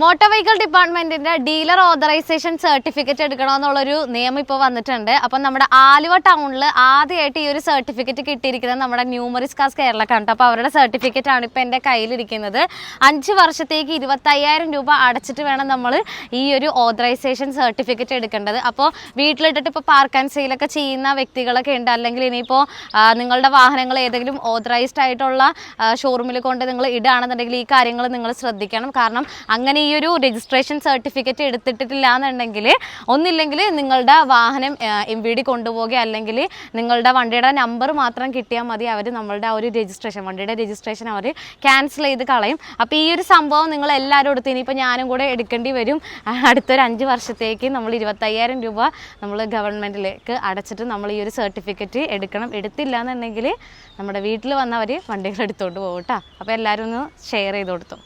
Motor vehicle ഡിപ്പാർട്ട്മെന്റിന്റെ dealer authorisation certificate എടുക്കണമെന്നുള്ളൊരു നിയമം ഇപ്പോൾ വന്നിട്ടുണ്ട്. അപ്പം നമ്മുടെ ആലുവ ടൗണിൽ ആദ്യമായിട്ട് ഈ ഒരു സർട്ടിഫിക്കറ്റ് കിട്ടിയിരിക്കുന്നത് നമ്മുടെ ന്യൂമറിസ് കാസ് കേരളക്കാണ്. അപ്പോൾ അവരുടെ സർട്ടിഫിക്കറ്റ് ആണ് ഇപ്പോൾ എന്റെ കയ്യിലിരിക്കുന്നത്. അഞ്ച് വർഷത്തേക്ക് ഇരുപത്തയ്യായിരം രൂപ അടച്ചിട്ട് വേണം നമ്മൾ ഈ ഒരു ഓതറൈസേഷൻ സർട്ടിഫിക്കറ്റ് എടുക്കേണ്ടത്. അപ്പോൾ വീട്ടിലിട്ടിട്ട് ഇപ്പോൾ പാർക്ക് ആൻഡ് സെയിലൊക്കെ ചെയ്യുന്ന വ്യക്തികളൊക്കെ ഉണ്ട്. അല്ലെങ്കിൽ ഇനിയിപ്പോൾ നിങ്ങളുടെ വാഹനങ്ങൾ ഏതെങ്കിലും ഓതറൈസ്ഡ് ആയിട്ടുള്ള ഷോറൂമിൽ കൊണ്ട് നിങ്ങൾ ഇടുകയാണെന്നുണ്ടെങ്കിൽ ഈ കാര്യങ്ങൾ നിങ്ങൾ ശ്രദ്ധിക്കണം. കാരണം അങ്ങനെ ഈ ഒരു രജിസ്ട്രേഷൻ സർട്ടിഫിക്കറ്റ് എടുത്തിട്ടില്ല എന്നുണ്ടെങ്കിൽ ഒന്നില്ലെങ്കിൽ നിങ്ങളുടെ വാഹനം എം വി ഡി കൊണ്ടുപോകുക അല്ലെങ്കിൽ നിങ്ങളുടെ വണ്ടിയുടെ നമ്പർ മാത്രം കിട്ടിയാൽ മതി അവർ നമ്മളുടെ ആ ഒരു രജിസ്ട്രേഷൻ വണ്ടിയുടെ രജിസ്ട്രേഷൻ അവർ ക്യാൻസൽ ചെയ്ത് കളയും. അപ്പോൾ ഈ ഒരു സംഭവം നിങ്ങൾ എല്ലാവരും എടുത്ത് ഇനിയിപ്പോൾ ഞാനും കൂടെ എടുക്കേണ്ടി വരും. അടുത്തൊരു അഞ്ച് വർഷത്തേക്ക് നമ്മൾ ഇരുപത്തയ്യായിരം രൂപ നമ്മൾ ഗവൺമെന്റിലേക്ക് അടച്ചിട്ട് നമ്മൾ ഈ ഒരു സർട്ടിഫിക്കറ്റ് എടുക്കണം. എടുത്തില്ല എന്നുണ്ടെങ്കിൽ നമ്മുടെ വീട്ടിൽ വന്നവർ വണ്ടികൾ എടുത്തോണ്ട് പോകും അപ്പോൾ എല്ലാവരും ഒന്ന് ഷെയർ ചെയ്ത് കൊടുത്തു.